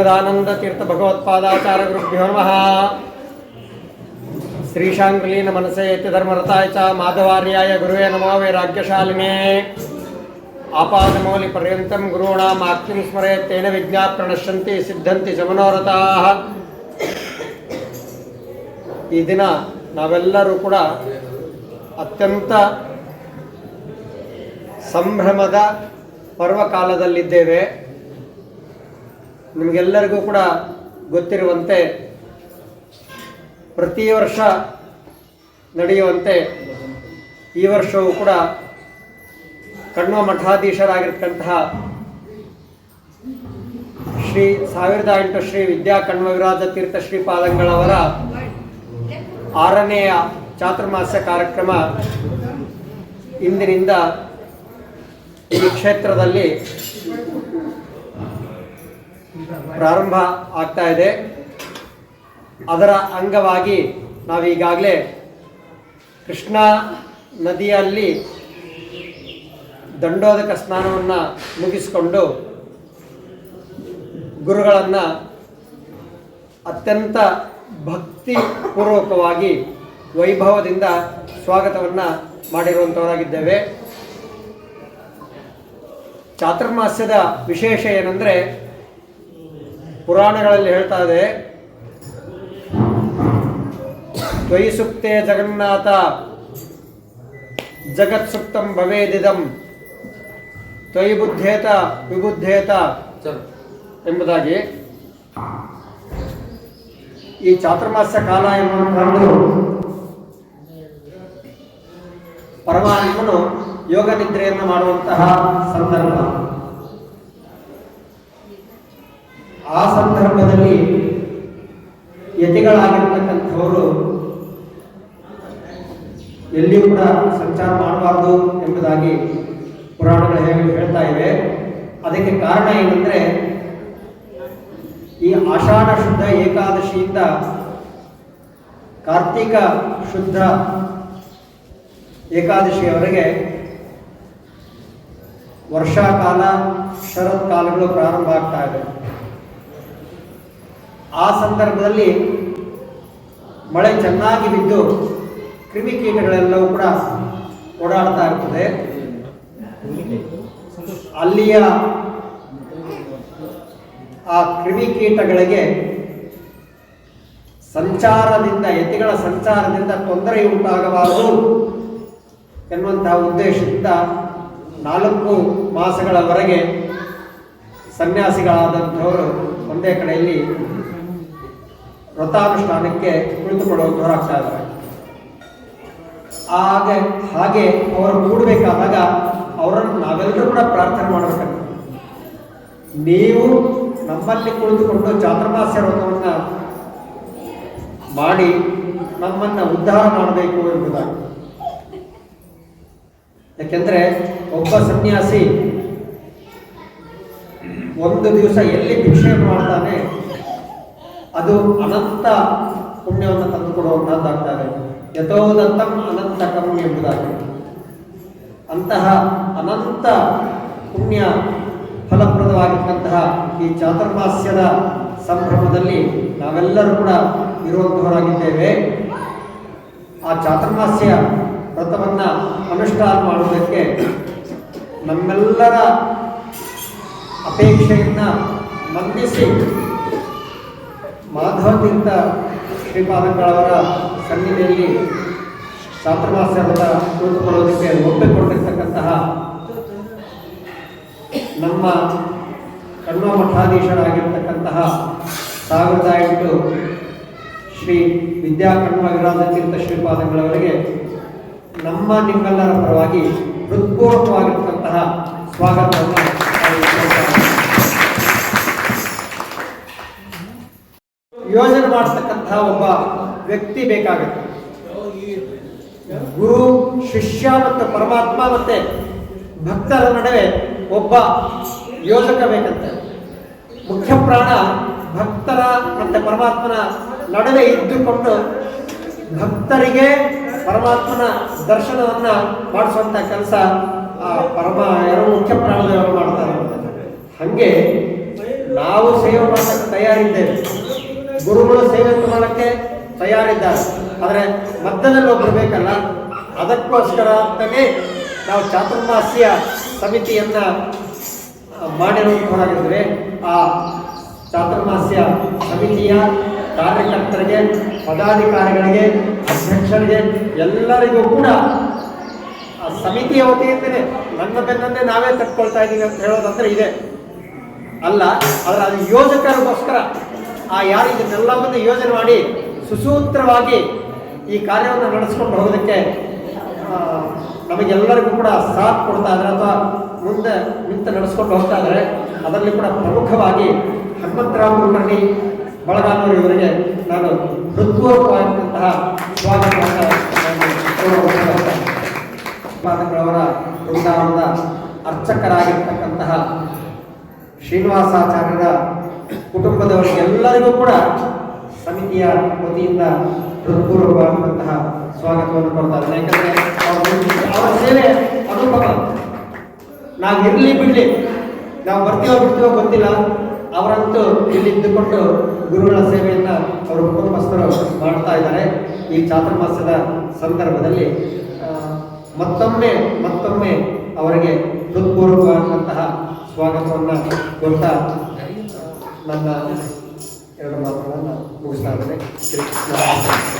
ಶ್ರೀಮದಾನಂದತೀರ್ಥ ಭಗವತ್ಪಾದಾಚಾರ ಗುರುಭ್ಯೋ ನಮಃ ಶ್ರೀಶಾಂಗ್ಲೀನ ಮನಸೆ ಧರ್ಮರತಾಯ ಚ ಮಾಧವಾರ್ಯಾಯ ಗುರುವೇ ನಮೋ ವೈರಾಗ್ಯಶಾಲಿನೇ. ಆಪಾದಮೌಲಿ ಪರ್ಯಂತಂ ಗುರುಣಾಂ ಆಕ್ತಿಂ ಸ್ಮರೆ ತೇನ ವಿಜ್ಞಾ ಪ್ರಣಶ್ಯಂತಿ ಸಿದ್ಧಂತಿ ಜಮನೋರಥ ಈ ದಿನ ನಾವೆಲ್ಲರೂ ಕೂಡ ಅತ್ಯಂತ ಸಂಭ್ರಮದ ಪರ್ವಕಾಲದಲ್ಲಿದ್ದೇವೆ. ನಿಮಗೆಲ್ಲರಿಗೂ ಕೂಡ ಗೊತ್ತಿರುವಂತೆ ಪ್ರತಿ ವರ್ಷ ನಡೆಯುವಂತೆ ಈ ವರ್ಷವೂ ಕೂಡ ಕಣ್ವ ಮಠಾಧೀಶರಾಗಿರ್ತಕ್ಕಂತಹ ಶ್ರೀ ಸಾವಿರದ ಎಂಟು ಶ್ರೀ ವಿದ್ಯಾ ಕಣ್ವವಿರಾಜ ತೀರ್ಥ ಶ್ರೀಪಾದಂಗಳವರ ಆರನೆಯ ಚಾತುರ್ಮಾಸ್ಯ ಕಾರ್ಯಕ್ರಮ ಇಂದಿನಿಂದ ಈ ಕ್ಷೇತ್ರದಲ್ಲಿ ಪ್ರಾರಂಭ ಆಗ್ತಾ ಇದೆ. ಅದರ ಅಂಗವಾಗಿ ನಾವೀಗಾಗಲೇ ಕೃಷ್ಣಾ ನದಿಯಲ್ಲಿ ದಂಡೋದಕ ಸ್ನಾನವನ್ನು ಮುಗಿಸಿಕೊಂಡು ಗುರುಗಳನ್ನು ಅತ್ಯಂತ ಭಕ್ತಿಪೂರ್ವಕವಾಗಿ ವೈಭವದಿಂದ ಸ್ವಾಗತವನ್ನು ಮಾಡಿರುವಂಥವರಾಗಿದ್ದೇವೆ ಚಾತುರ್ಮಾಸ್ಯದ ವಿಶೇಷ ಏನಂದರೆ ಪುರಾಣಗಳಲ್ಲಿ ಹೇಳ್ತಾ ಇದೆ, ತ್ವಯಿ ಸುಪ್ತೆ ಜಗನ್ನಾಥ, ಜಗತ್ ಸುಪ್ತಂ ಭವೇದಿದಂ, ತ್ವಯಿ ಬುದ್ಧೇತ ವಿಬುದ್ಧೇತ ಎಂಬುದಾಗಿ ಈ ಚಾತುರ್ಮಾಸ ಕಾಲ ಎನ್ನುವಂತಹದ್ದು ಪರಮಾತ್ಮನು ಯೋಗ ನಿದ್ರೆಯನ್ನು ಮಾಡುವಂತಹ ಸಂದರ್ಭ. ಆ ಸಂದರ್ಭದಲ್ಲಿ ಯತಿಗಳಾಗಿರ್ತಕ್ಕಂಥವರು ಎಲ್ಲಿಯೂ ಕೂಡ ಸಂಚಾರ ಮಾಡಬಾರ್ದು ಎಂಬುದಾಗಿ ಪುರಾಣಗಳು ಹೇಳಿ ಹೇಳ್ತಾ ಇವೆ. ಅದಕ್ಕೆ ಕಾರಣ ಏನಂದರೆ, ಈ ಆಷಾಢ ಶುದ್ಧ ಏಕಾದಶಿಯಿಂದ ಕಾರ್ತಿಕ ಶುದ್ಧ ಏಕಾದಶಿಯವರೆಗೆ ವರ್ಷಾಕಾಲ, ಶರತ್ಕಾಲಗಳು ಪ್ರಾರಂಭ ಆಗ್ತಾ ಇದೆ ಆ ಸಂದರ್ಭದಲ್ಲಿ ಮಳೆ ಚೆನ್ನಾಗಿ ಬಿದ್ದು ಕ್ರಿಮಿಕೀಟಗಳೆಲ್ಲವೂ ಕೂಡ ಓಡಾಡ್ತಾ ಇರ್ತದೆ. ಅಲ್ಲಿಯ ಆ ಕ್ರಿಮಿಕೀಟಗಳಿಗೆ ಸಂಚಾರದಿಂದ ಯತಿಗಳ ಸಂಚಾರದಿಂದ ತೊಂದರೆ ಉಂಟಾಗಬಾರದು ಎನ್ನುವಂತಹ ಉದ್ದೇಶದಿಂದ ನಾಲ್ಕು ಮಾಸಗಳವರೆಗೆ ಸನ್ಯಾಸಿಗಳಾದಂಥವರು ಒಂದೇ ಕಡೆಯಲ್ಲಿ ವ್ರತಾನುಷ್ಠಾನಕ್ಕೆ ಕುಳಿತುಕೊಳ್ಳುವಂಥವರಾಗ್ತಾ ಇದ್ದಾರೆ. ಹಾಗೆ ಹಾಗೆ ಅವರು ಕೂಡಬೇಕಾದಾಗ ಅವರನ್ನು ನಾವೆಲ್ಲರೂ ಕೂಡ ಪ್ರಾರ್ಥನೆ ಮಾಡಬೇಕಂತ. ನೀವು ನಮ್ಮಲ್ಲಿ ಕುಳಿತುಕೊಂಡು ಚಾತುರ್ಮಾಸ್ಯ ವ್ರತವನ್ನು ಮಾಡಿ ನಮ್ಮನ್ನು ಉದ್ಧಾರ ಮಾಡಬೇಕು ಎಂಬುದಾಗಿ. ಯಾಕೆಂದ್ರೆ ಒಬ್ಬ ಸನ್ಯಾಸಿ ಒಂದು ದಿವಸ ಎಲ್ಲಿ ಭಿಕ್ಷೆ ಮಾಡ್ತಾನೆ ಅದು ಅನಂತ ಪುಣ್ಯವನ್ನು ತಂದುಕೊಡುವಂತಹದ್ದಾಗ್ತದೆ ಅನಂತ ಅನಂತಕಂ ಎಂಬುದಾಗಿ. ಅಂತಹ ಅನಂತ ಪುಣ್ಯ ಫಲಪ್ರದವಾಗಿರ್ತಕ್ಕಂತಹ ಈ ಚಾತುರ್ಮಾಸ್ಯದ ಸಂಭ್ರಮದಲ್ಲಿ ನಾವೆಲ್ಲರೂ ಕೂಡ ಇರುವಂತಹವರಾಗಿದ್ದೇವೆ. ಆ ಚಾತುರ್ಮಾಸ್ಯ ವ್ರತವನ್ನು ಅನುಷ್ಠಾನ ಮಾಡುವುದಕ್ಕೆ ನಮ್ಮೆಲ್ಲರ ಅಪೇಕ್ಷೆಯನ್ನು ಮನ್ನಿಸಿ ಮಾಧವತೀರ್ಥ ಶ್ರೀಪಾದಂಗಳವರ ಸನ್ನಿಧಿಯಲ್ಲಿ ಶಾಸ್ತ್ರಮಾಸ್ಯವನ್ನು ವ್ರತ ಕುಳಿತುಕೊಳ್ಳೋದಕ್ಕೆ ಒಪ್ಪಿಕೊಂಡಿರ್ತಕ್ಕಂತಹ ನಮ್ಮ ಕಣ್ವ ಮಠಾಧೀಶರಾಗಿರ್ತಕ್ಕಂತಹ ಸಾವಿರದ ಎಂಟು ಶ್ರೀ ವಿದ್ಯಾ ಕಣ್ವ ವಿರಾಜ ತೀರ್ಥ ಶ್ರೀಪಾದಂಗಳವರಿಗೆ ನಮ್ಮ ನಿಮ್ಮೆಲ್ಲರ ಪರವಾಗಿ ಹೃತ್ಪೂರ್ವಕವಾಗಿರ್ತಕ್ಕಂತಹ ಸ್ವಾಗತವನ್ನು ಯೋಜನೆ ಮಾಡತಕ್ಕಂತಹ ಒಬ್ಬ ವ್ಯಕ್ತಿ ಬೇಕಾಗುತ್ತೆ. ಗುರು, ಶಿಷ್ಯ ಮತ್ತು ಪರಮಾತ್ಮ ಮತ್ತೆ ಭಕ್ತರ ನಡುವೆ ಒಬ್ಬ ಯೋಜಕ ಬೇಕಂತೆ. ಮುಖ್ಯ ಪ್ರಾಣ ಭಕ್ತರ ಮತ್ತೆ ಪರಮಾತ್ಮನ ನಡುವೆ ಇದ್ದುಕೊಂಡು ಭಕ್ತರಿಗೆ ಪರಮಾತ್ಮನ ದರ್ಶನವನ್ನ ಮಾಡಿಸುವಂತ ಕೆಲಸ, ಆ ಪರಮ ಯಾರೋ ಮುಖ್ಯ ಪ್ರಾಣದವರು ಮಾಡ್ತಾರೆ ಹಂಗೆ ನಾವು ಸೇವೆ ಮಾಡಕ್ಕೆ ತಯಾರಿದ್ದೇವೆ. ಗುರುಗಳು ಸೇವೆ ಮಾಡೋಕ್ಕೆ ತಯಾರಿದ್ದಾರೆ. ಆದರೆ ಮಧ್ಯದಲ್ಲಿ ಒಬ್ಬರು ಬೇಕಲ್ಲ? ಅದಕ್ಕೋಸ್ಕರ ಅಂತಲೇ ನಾವು ಚಾತುರ್ಮಾಸ್ಯ ಸಮಿತಿಯನ್ನ ಆ, ಮಾಡಿರುವಂತವರಾಗಿದ್ದರೆ ಆ ಚಾತುರ್ಮಾಸ್ಯ ಸಮಿತಿಯ ಕಾರ್ಯಕರ್ತರಿಗೆ ಪದಾಧಿಕಾರಿಗಳಿಗೆ ಅಧ್ಯಕ್ಷರಿಗೆ ಎಲ್ಲರಿಗೂ ಕೂಡ ಆ ಸಮಿತಿಯ ವತಿಯಿಂದಲೇ ನನ್ನ ಬೆನ್ನನ್ನೇ ನಾವೇ ತಟ್ಕೊಳ್ತಾ ಇದ್ದೀವಿ ಅಂತ ಹೇಳೋದಂದ್ರೆ ಇದೆ. ಅಲ್ಲ ಆದರೆ ಅದು ಯೋಜಕರಿಗೋಸ್ಕರ ಆ ಯಾರು ಇದನ್ನೆಲ್ಲವನ್ನು ಯೋಜನೆ ಮಾಡಿ ಸುಸೂತ್ರವಾಗಿ ಈ ಕಾರ್ಯವನ್ನು ನಡೆಸ್ಕೊಂಡು ಹೋಗೋದಕ್ಕೆ ನಮಗೆಲ್ಲರಿಗೂ ಕೂಡ ಸಾಥ್ ಕೊಡ್ತಾ ಇದ್ದಾರೆ ಅಥವಾ ಮುಂದೆ ನಿಂತು ನಡೆಸ್ಕೊಂಡು ಹೋಗ್ತಾ ಇದ್ದಾರೆ. ಅದರಲ್ಲಿ ಕೂಡ ಪ್ರಮುಖವಾಗಿ ಹನುಮಂತರಾವ್ ಕುಲಕರ್ಣಿ ಬಳಗಾನೂರು ಇವರಿಗೆ ನಾನು ಹೃತ್ಪೂರ್ವಕವಾದಂತಹ ಸ್ವಾಗತವನ್ನು ಅವರ ವೃಂದಾವನದ ಅರ್ಚಕರಾಗಿರ್ತಕ್ಕಂತಹ ಶ್ರೀನಿವಾಸಾಚಾರ್ಯರ ಕುಟುಂಬದವರಿಗೆಲ್ಲರಿಗೂ ಕೂಡ ಸಮಿತಿಯ ವತಿಯಿಂದ ಹೃತ್ಪೂರ್ವಕವಾದಂತಹ ಸ್ವಾಗತವನ್ನು ಕೊಡ್ತಾ ಯಾಕಂದರೆ ಯಾಕಂದ್ರೆ ಅವರ ಸೇವೆ ಅನುಭವ. ನಾವು ಇರಲಿ ಬಿಡಲಿ. ನಾವು ಬರ್ತೀವೋ ಬಿಡ್ತೀವೋ ಗೊತ್ತಿಲ್ಲ. ಅವರಂತೂ ಇಲ್ಲಿ ಇದ್ದುಕೊಂಡು ಗುರುಗಳ ಸೇವೆಯನ್ನ ಅವರು ಕುಟುಂಬಸ್ಥರು ಮಾಡ್ತಾ ಇದ್ದಾರೆ. ಈ ಚಾತುರ್ಮಾಸ್ಯದ ಸಂದರ್ಭದಲ್ಲಿ ಮತ್ತೊಮ್ಮೆ ಮತ್ತೊಮ್ಮೆ ಅವರಿಗೆ ಹೃತ್ಪೂರ್ವಕವಾದಂತಹ ಸ್ವಾಗತವನ್ನು ಕೊಡ್ತಾ ನನ್ನ ಎರಡು ಮಾತುಗಳನ್ನು ಮುಗಿಸ್ತಾ ಇದ್ದೇನೆ.